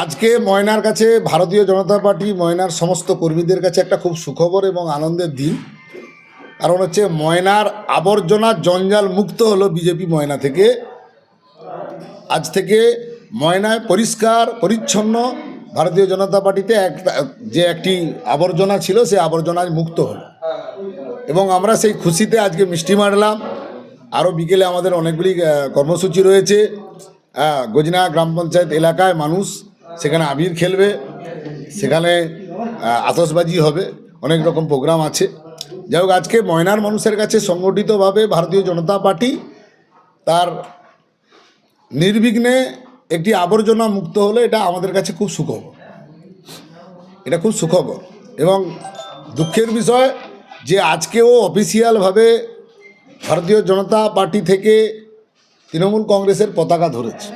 আজকে ময়নার কাছে ভারতীয় জনতা পার্টি, ময়নার সমস্ত কর্মীদের কাছে একটা খুব সুখবর এবং আনন্দের দিন। কারণ হচ্ছে ময়নার আবর্জনা জঞ্জাল মুক্ত হলো বিজেপি ময়না থেকে। আজ থেকে ময়নায় পরিষ্কার, পরিচ্ছন্ন ভারতীয় জনতা পার্টিতে একটা যে একটি আবর্জনা ছিল সেই আবর্জনায় মুক্ত হলো। এবং আমরা সেই খুশিতে আজকে মিষ্টি মারলাম। আরও বিকেলে আমাদের অনেকগুলি কর্মসূচি রয়েছে। গজনা গ্রাম পঞ্চায়েত এলাকায় মানুষ সেখানে আবির খেলবে। সেখানে আতসবাজি হবে। অনেক রকম প্রোগ্রাম আছে। যাই আজকে ময়নার মানুষের কাছে সংগঠিতভাবে ভারতীয় জনতা পার্টি তার নির্বিঘ্নে একটি আবর্জনা মুক্ত হলে এটা আমাদের কাছে খুব সুখবর। এটা খুব সুখবর। এবং দুঃখের বিষয় যে আজকেও অফিসিয়ালভাবে ভারতীয় জনতা পার্টি থেকে তৃণমূল কংগ্রেসের পতাকা ধরেছে।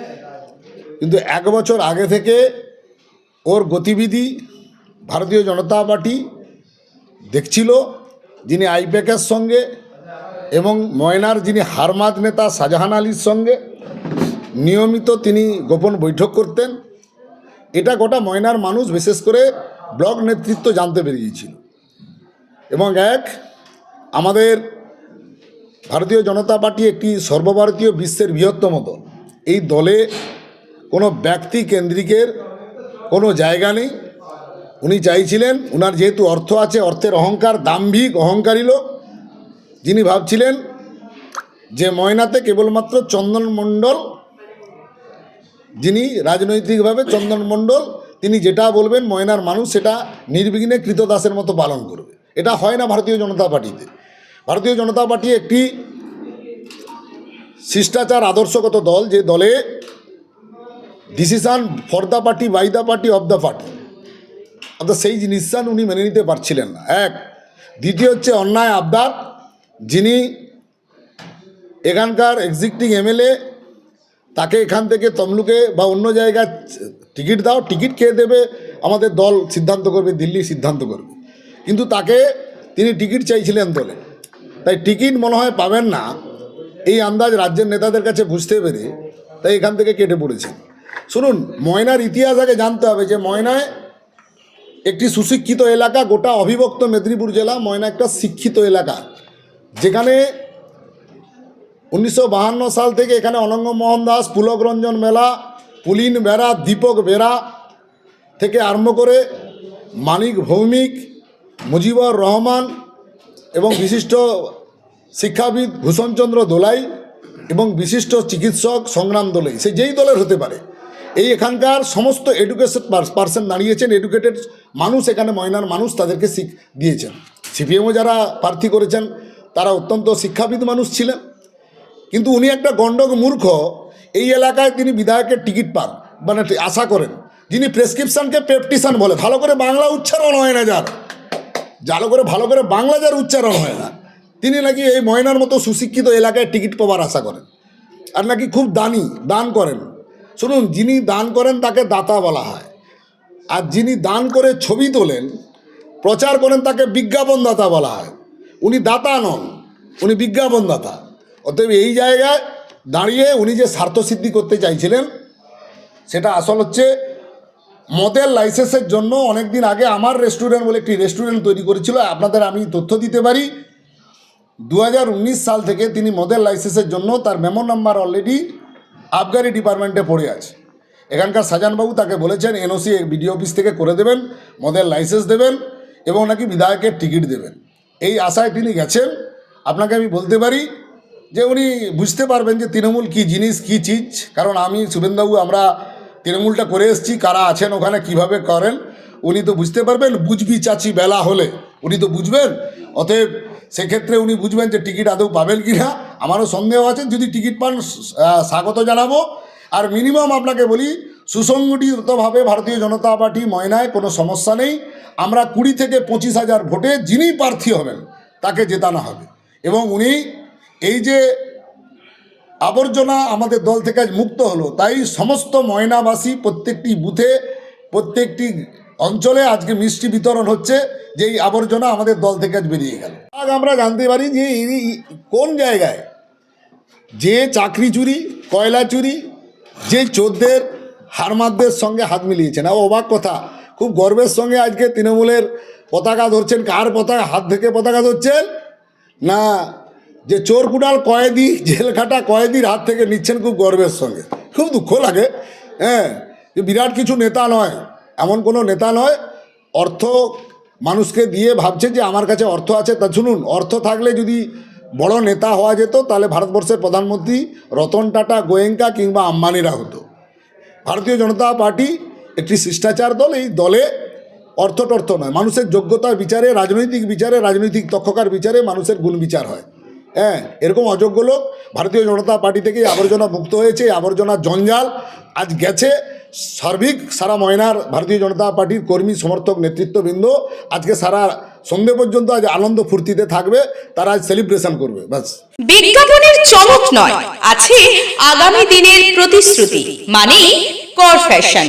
কিন্তু এক বছর আগে থেকে ওর গতিবিধি ভারতীয় জনতা পার্টি দেখছিল, যিনি আইপ্যাকের সঙ্গে এবং ময়নার যিনি হারমাদ নেতা শাহজাহান আলীর সঙ্গে নিয়মিত তিনি গোপন বৈঠক করতেন। এটা গোটা ময়নার মানুষ, বিশেষ করে ব্লক নেতৃত্ব জানতে পেরিয়েছিল এবং এক, আমাদের ভারতীয় জনতা পার্টি একটি সর্বভারতীয় বিশ্বের বৃহত্তম দল। এই দলে কোনো ব্যক্তি কেন্দ্রিকের কোনো জায়গা নেই। উনি চাইছিলেন, উনার যেহেতু অর্থ আছে, অর্থের অহংকার, দাম্ভিক, অহংকারী লোক, যিনি ভাবছিলেন যে ময়নাতে কেবলমাত্র চন্দন মণ্ডল যিনি রাজনৈতিকভাবে চন্দন মণ্ডল, তিনি যেটা বলবেন, ময়নার মানুষ সেটা নির্বিঘ্নে কৃতদাসের মতো পালন করবে। এটা হয় না ভারতীয় জনতা পার্টিতে। ভারতীয় জনতা পার্টি একটি শিষ্টাচার আদর্শগত দল, যে দলে decision for the party by the party of the party অর্থাৎ সেই জিনিসটান উনি মেনে নিতে পারছিলেন না। এক, দ্বিতীয় হচ্ছে অন্যায় আবদার। যিনি এখানকার এক্সিস্টিং এমএলএ তাকে এখান থেকে তমলুকে বা অন্য জায়গায় টিকিট দাও, টিকিট কে দেবে, আমাদের দল সিদ্ধান্ত করবে, দিল্লি সিদ্ধান্ত করবে। কিন্তু তাকে তিনি টিকিট চাইছিলেন দলে। তাই টিকিট মনে হয় পাবেন না, এই আন্দাজ রাজ্যের নেতাদের কাছে বুঝতে পেরে তাই এখান থেকে কেটে পড়েছেন। শুনুন, ময়নার ইতিহাস আগে জানতে হবে যে ময়নায় একটি সুশিক্ষিত এলাকা, গোটা অবিভক্ত মেদিনীপুর জেলা, ময়না একটা শিক্ষিত এলাকা, যেখানে উনিশশো সাল থেকে এখানে অনঙ্গ মোহন দাস, পুলক রঞ্জন মেলা, পুলিন বেড়া, দীপক বেরা থেকে আরম্ভ করে মানিক ভৌমিক, মুজিবুর রহমান এবং বিশিষ্ট শিক্ষাবিদ ভূষণচন্দ্র দোলাই এবং বিশিষ্ট চিকিৎসক সংগ্রাম দোলাই। সে যেই দলের হতে পারে। এই এখানকার সমস্ত এডুকেশন পার্সন দাঁড়িয়েছেন এডুকেটেড মানুষ এখানে, ময়নার মানুষ তাদেরকে শিখ দিয়েছেন। সিপিএমও যারা প্রার্থী করেছেন, তারা অত্যন্ত শিক্ষাবিদ মানুষ ছিলেন। কিন্তু উনি একটা গণ্ডক মূর্খ, এই এলাকায় তিনি বিধায়কের টিকিট পান মানে আশা করেন। যিনি প্রেসক্রিপশনকে পেপটিশন বলে, ভালো করে বাংলা উচ্চারণ হয় না যার। ভালো করে ভালো করে বাংলা যার উচ্চারণ হয় না। তিনি নাকি এই ময়নার মতো সুশিক্ষিত এলাকায় টিকিট পাওয়ার আশা করেন। আর নাকি খুব দানি, দান করেন। শুনুন, যিনি দান করেন তাকে দাতা বলা হয়। আর যিনি দান করে ছবি তোলেন, প্রচার করেন তাকে বিজ্ঞাপনদাতা বলা হয়। উনি দাতা নন, উনি বিজ্ঞাপনদাতা। অতএব এই জায়গায় দাঁড়িয়ে উনি যে স্বার্থসিদ্ধি করতে চাইছিলেন, সেটা আসল হচ্ছে মদের লাইসেন্সের জন্য অনেক দিন আগে আমার রেস্টুরেন্ট বলে একটি রেস্টুরেন্ট তৈরি করেছিল। আপনাদের আমি তথ্য দিতে পারি। দু হাজার উনিশ সাল থেকে তিনি মদের লাইসেন্সের জন্য তার মেমো নাম্বার অলরেডি আবগারি ডিপার্টমেন্টে পড়ে আছে। এখানকার সাজানবাবু তাকে বলেছেন, এনওসি বিডিও অফিস থেকে করে দেবেন, মদের লাইসেন্স দেবেন এবং নাকি বিধায়কের টিকিট দেবেন। এই আশায় তিনি গেছেন। আপনাকে আমি বলতে পারি যে উনি বুঝতে পারবেন যে তৃণমূল কী জিনিস, কী চিজ। কারণ আমি, শুভেন্দুবাবু, আমরা তৃণমূলটা করে এসেছি, কারা আছেন, ওখানে কীভাবে করেন, উনি তো বুঝতে পারবেন, বুঝবি চাচি বেলা হলে। উনি তো বুঝবেন। অতএব সেক্ষেত্রে উনি বুঝবেন যে টিকিট আদৌ পাবেন কি না আমারও সন্দেহ আছে, যদি টিকিট পান স্বাগত জানাব। আর মিনিমাম আপনাকে বলি, সুসংগঠিতভাবে ভারতীয় জনতা পার্টি ময়নায় কোনো সমস্যা নেই। আমরা কুড়ি থেকে পঁচিশ হাজার ভোটে যিনি প্রার্থী হবেন, তাকে জেতানো হবে। এবং উনি এই যে আবর্জনা আমাদের দল থেকে আজ মুক্ত হলো, তাই সমস্ত ময়নাবাসী প্রত্যেকটি বুথে, প্রত্যেকটি অঞ্চলে আজকে মিষ্টি বিতরণ হচ্ছে, যে এই আবর্জনা আমাদের দল থেকে আজ বেরিয়ে গেল। আজ আমরা জানতে পারি যে কোন জায়গায় যে চাকরি চুরি, কয়লা চুরি, যে চোরদের হারমাদদের সঙ্গে হাত মিলিয়েছেন। না অবাক কথা, খুব গর্বের সঙ্গে আজকে তৃণমূলের পতাকা ধরছেন। কার পতাকা, হাত থেকে পতাকা ধরছেন? না যে চোর কুড়াল কয়েদি জেল খাটা কয়েদির হাত থেকে নিচ্ছেন খুব গর্বের সঙ্গে। খুব দুঃখ লাগে হ্যাঁ যে বিরাট কিছু নেতা নয়, এমন কোনো নেতা নয়, অর্থ মানুষকে দিয়ে ভাবছে যে আমার কাছে অর্থ আছে। তা শুনুন, অর্থ থাকলে যদি বড় নেতা হওয়া যেত, তাহলে ভারতবর্ষের প্রধানমন্ত্রী রতন টাটা গোয়েঙ্কা কিংবা আম্বানিরা হতো। ভারতীয় জনতা পার্টি একটি শিষ্টাচার দল, এই দলে অর্থ টর্থ নয়। মানুষের যোগ্যতার বিচারে, রাজনৈতিক বিচারে, রাজনৈতিক তক্ষকার বিচারে মানুষের গুণ বিচার হয়। হ্যাঁ এরকম অযোগ্য লোক ভারতীয় জনতা পার্টি থেকে আবর্জনা মুক্ত হয়েছে, এই আবর্জনার জঞ্জাল আজ গেছে। সার্বিক সারা ময়নার ভারতীয় জনতা পার্টির কর্মী, সমর্থক, নেতৃত্ববৃন্দ আজকে সারা সন্ধে পর্যন্ত আজ আনন্দ ফুর্তিতে থাকবে, তারা আজ সেলিব্রেশন করবে, ব্যাস। বিজ্ঞাপনের চমক নয়, আছে আগামী দিনের প্রতিশ্রুতি মানে কর ফ্যাশন